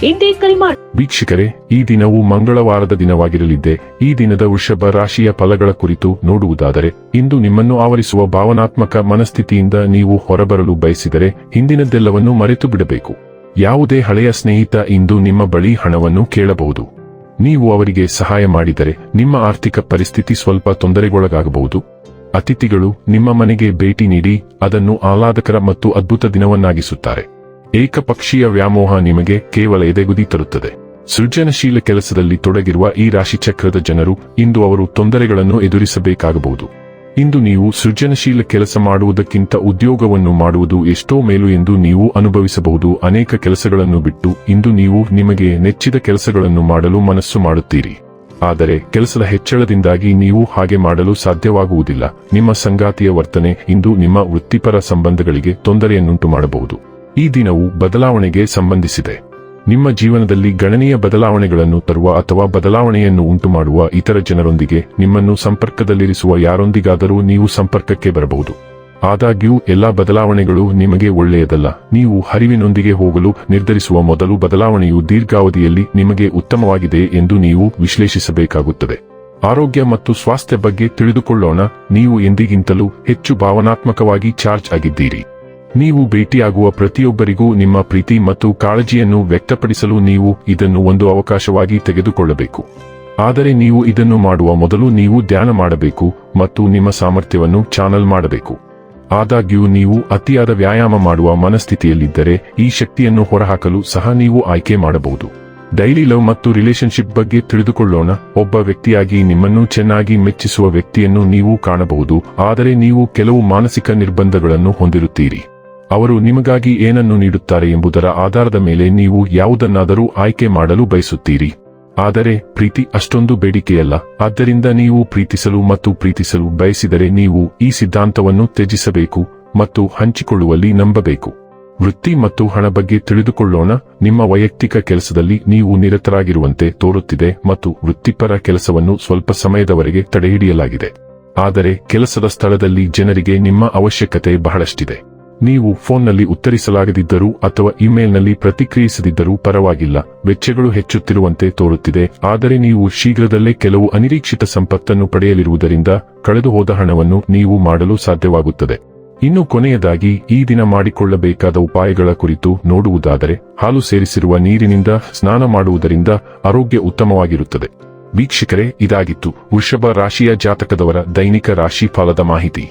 ಕರೆ ವೀಕ್ಷಕರೇ, ಈ ದಿನವು ಮಂಗಳವಾರದ ದಿನವಾಗಿರಲಿದ್ದೆ, ಈ ದಿನದ ವೃಷಭ ರಾಶಿಯ ಫಲಗಳ ಕುರಿತು ನೋಡುವುದಾದರೆ, ಇಂದು ನಿಮ್ಮನ್ನು ಆವರಿಸುವ ಭಾವನಾತ್ಮಕ ಮನಸ್ಥಿತಿಯಿಂದ ನೀವು ಹೊರಬರಲು ಬಯಸಿದರೆ, ಹಿಂದಿನದ್ದೆಲ್ಲವನ್ನೂ ಮರೆತು ಬಿಡಬೇಕು. ಯಾವುದೇ ಹಳೆಯ ಸ್ನೇಹಿತ ಇಂದು ನಿಮ್ಮ ಬಳಿ ಹಣವನ್ನು ಕೇಳಬಹುದು. ನೀವು ಅವರಿಗೆ ಸಹಾಯ ಮಾಡಿದರೆ, ನಿಮ್ಮ ಆರ್ಥಿಕ ಪರಿಸ್ಥಿತಿ ಸ್ವಲ್ಪ ತೊಂದರೆಗೊಳಗಾಗಬಹುದು. ಅತಿಥಿಗಳು ನಿಮ್ಮ ಮನೆಗೆ ಭೇಟಿ ನೀಡಿ, ಅದನ್ನು ಆಹ್ಲಾದಕರ ಮತ್ತು ಅದ್ಭುತ ದಿನವನ್ನಾಗಿಸುತ್ತಾರೆ. ಏಕಪಕ್ಷೀಯ ವ್ಯಾಮೋಹ ನಿಮಗೆ ಕೇವಲ ಎದೆಗುದಿ ತರುತ್ತದೆ. ಸೃಜನಶೀಲ ಕೆಲಸದಲ್ಲಿ ತೊಡಗಿರುವ ಈ ರಾಶಿಚಕ್ರದ ಜನರು ಇಂದು ಅವರು ತೊಂದರೆಗಳನ್ನು ಎದುರಿಸಬೇಕಾಗಬಹುದು. ಇಂದು ನೀವು ಸೃಜನಶೀಲ ಕೆಲಸ ಮಾಡುವುದಕ್ಕಿಂತ ಉದ್ಯೋಗವನ್ನು ಮಾಡುವುದು ಎಷ್ಟೋ ಮೇಲು ಎಂದು ನೀವು ಅನುಭವಿಸಬಹುದು. ಅನೇಕ ಕೆಲಸಗಳನ್ನು ಬಿಟ್ಟು ಇಂದು ನೀವು ನಿಮಗೆ ನೆಚ್ಚಿದ ಕೆಲಸಗಳನ್ನು ಮಾಡಲು ಮನಸ್ಸು ಮಾಡುತ್ತೀರಿ. ಆದರೆ ಕೆಲಸದ ಹೆಚ್ಚಳದಿಂದಾಗಿ ನೀವು ಹಾಗೆ ಮಾಡಲು ಸಾಧ್ಯವಾಗುವುದಿಲ್ಲ. ನಿಮ್ಮ ಸಂಗಾತಿಯ ವರ್ತನೆ ಇಂದು ನಿಮ್ಮ ವೃತ್ತಿಪರ ಸಂಬಂಧಗಳಿಗೆ ತೊಂದರೆಯನ್ನುಂಟು ಮಾಡಬಹುದು ಈ ದಿನವು ಬದಲಾವಣೆಗೆ ಸಂಬಂಧಿಸಿದೆ. ನಿಮ್ಮ ಜೀವನದಲ್ಲಿ ಗಣನೀಯ ಬದಲಾವಣೆಗಳನ್ನು ತರುವ ಅಥವಾ ಬದಲಾವಣೆಯನ್ನು ಉಂಟುಮಾಡುವ ಇತರ ಜನರೊಂದಿಗೆ ನಿಮ್ಮನ್ನು ಸಂಪರ್ಕದಲ್ಲಿರಿಸುವ ಯಾರೊಂದಿಗಾದರೂ ನೀವು ಸಂಪರ್ಕಕ್ಕೆ ಬರಬಹುದು. ಆದಾಗ್ಯೂ, ಎಲ್ಲಾ ಬದಲಾವಣೆಗಳು ನಿಮಗೆ ಒಳ್ಳೆಯದಲ್ಲ. ನೀವು ಹರಿವಿನೊಂದಿಗೆ ಹೋಗಲು ನಿರ್ಧರಿಸುವ ಮೊದಲು ಬದಲಾವಣೆಯು ದೀರ್ಘಾವಧಿಯಲ್ಲಿ ನಿಮಗೆ ಉತ್ತಮವಾಗಿದೆ ಎಂದು ನೀವು ವಿಶ್ಲೇಷಿಸಬೇಕಾಗುತ್ತದೆ. ಆರೋಗ್ಯ ಮತ್ತು ಸ್ವಾಸ್ಥ್ಯ ಬಗ್ಗೆ ತಿಳಿದುಕೊಳ್ಳೋಣ. ನೀವು ಎಂದಿಗಿಂತಲೂ ಹೆಚ್ಚು ಭಾವನಾತ್ಮಕವಾಗಿ ಚಾರ್ಜ್ ಆಗಿದ್ದೀರಿ. ನೀವು ಭೇಟಿಯಾಗುವ ಪ್ರತಿಯೊಬ್ಬರಿಗೂ ನಿಮ್ಮ ಪ್ರೀತಿ ಮತ್ತು ಕಾಳಜಿಯನ್ನು ವ್ಯಕ್ತಪಡಿಸಲು ನೀವು ಇದನ್ನು ಒಂದು ಅವಕಾಶವಾಗಿ ತೆಗೆದುಕೊಳ್ಳಬೇಕು. ಆದರೆ ನೀವು ಇದನ್ನು ಮಾಡುವ ಮೊದಲು ನೀವು ಧ್ಯಾನ ಮಾಡಬೇಕು ಮತ್ತು ನಿಮ್ಮ ಸಾಮರ್ಥ್ಯವನ್ನು ಚಾನಲ್ ಮಾಡಬೇಕು. ಆದಾಗ್ಯೂ ನೀವು ಅತಿಯಾದ ವ್ಯಾಯಾಮ ಮಾಡುವ ಮನಸ್ಥಿತಿಯಲ್ಲಿದ್ದರೆ ಈ ಶಕ್ತಿಯನ್ನು ಹೊರಹಾಕಲು ಸಹ ನೀವು ಆಯ್ಕೆ ಮಾಡಬಹುದು. ಡೈಲಿ ಲವ್ ಮತ್ತು ರಿಲೇಶನ್ಶಿಪ್ ಬಗ್ಗೆ ತಿಳಿದುಕೊಳ್ಳೋಣ. ಒಬ್ಬ ವ್ಯಕ್ತಿಯಾಗಿ ನಿಮ್ಮನ್ನು ಚೆನ್ನಾಗಿ ಮೆಚ್ಚಿಸುವ ವ್ಯಕ್ತಿಯನ್ನು ನೀವು ಕಾಣಬಹುದು. ಆದರೆ ನೀವು ಕೆಲವು ಮಾನಸಿಕ ನಿರ್ಬಂಧಗಳನ್ನು ಹೊಂದಿರುತ್ತೀರಿ. ಅವರು ನಿಮಗಾಗಿ ಏನನ್ನು ನೀಡುತ್ತಾರೆ ಎಂಬುದರ ಆಧಾರದ ಮೇಲೆ ನೀವು ಯಾವುದನ್ನಾದರೂ ಆಯ್ಕೆ ಮಾಡಲು ಬಯಸುತ್ತೀರಿ. ಆದರೆ, ಪ್ರೀತಿ ಅಷ್ಟೊಂದು ಬೇಡಿಕೆಯಲ್ಲ. ಆದ್ದರಿಂದ ನೀವು ಪ್ರೀತಿಸಲು ಮತ್ತು ಪ್ರೀತಿಸಲು ಬಯಸಿದರೆ ನೀವು ಈ ಸಿದ್ಧಾಂತವನ್ನು ತ್ಯಜಿಸಬೇಕು ಮತ್ತು ಹಂಚಿಕೊಳ್ಳುವಲ್ಲಿ ನಂಬಬೇಕು. ವೃತ್ತಿ ಮತ್ತು ಹಣ ಬಗ್ಗೆ ತಿಳಿದುಕೊಳ್ಳೋಣ. ನಿಮ್ಮ ವೈಯಕ್ತಿಕ ಕೆಲಸದಲ್ಲಿ ನೀವು ನಿರತರಾಗಿರುವಂತೆ ತೋರುತ್ತಿದೆ ಮತ್ತು ವೃತ್ತಿಪರ ಕೆಲಸವನ್ನು ಸ್ವಲ್ಪ ಸಮಯದವರೆಗೆ ತಡೆಹಿಡಿಯಲಾಗಿದೆ. ಆದರೆ, ಕೆಲಸದ ಸ್ಥಳದಲ್ಲಿ ಜನರಿಗೆ ನಿಮ್ಮ ಅವಶ್ಯಕತೆ ಬಹಳಷ್ಟಿದೆ. ನೀವು ಫೋನ್ನಲ್ಲಿ ಉತ್ತರಿಸಲಾಗದಿದ್ದರೂ ಅಥವಾ ಇಮೇಲ್ನಲ್ಲಿ ಪ್ರತಿಕ್ರಿಯಿಸದಿದ್ದರೂ ಪರವಾಗಿಲ್ಲ. ವೆಚ್ಚಗಳು ಹೆಚ್ಚುತ್ತಿರುವಂತೆ ತೋರುತ್ತಿದೆ. ಆದರೆ ನೀವು ಶೀಘ್ರದಲ್ಲೇ ಕೆಲವು ಅನಿರೀಕ್ಷಿತ ಸಂಪತ್ತನ್ನು ಪಡೆಯಲಿರುವುದರಿಂದ ಕಳೆದುಹೋದ ಹಣವನ್ನು ನೀವು ಮಾಡಲು ಸಾಧ್ಯವಾಗುತ್ತದೆ. ಇನ್ನು ಕೊನೆಯದಾಗಿ, ಈ ದಿನ ಮಾಡಿಕೊಳ್ಳಬೇಕಾದ ಉಪಾಯಗಳ ಕುರಿತು ನೋಡುವುದಾದರೆ, ಹಾಲು ಸೇರಿಸಿರುವ ನೀರಿನಿಂದ ಸ್ನಾನ ಮಾಡುವುದರಿಂದ ಆರೋಗ್ಯ ಉತ್ತಮವಾಗಿರುತ್ತದೆ. ವೀಕ್ಷಕರೇ, ಇದಾಗಿತ್ತು. ವೃಷಭ ರಾಶಿಯ ಜಾತಕದವರ ದೈನಿಕ ರಾಶಿ ಫಲದ ಮಾಹಿತಿ.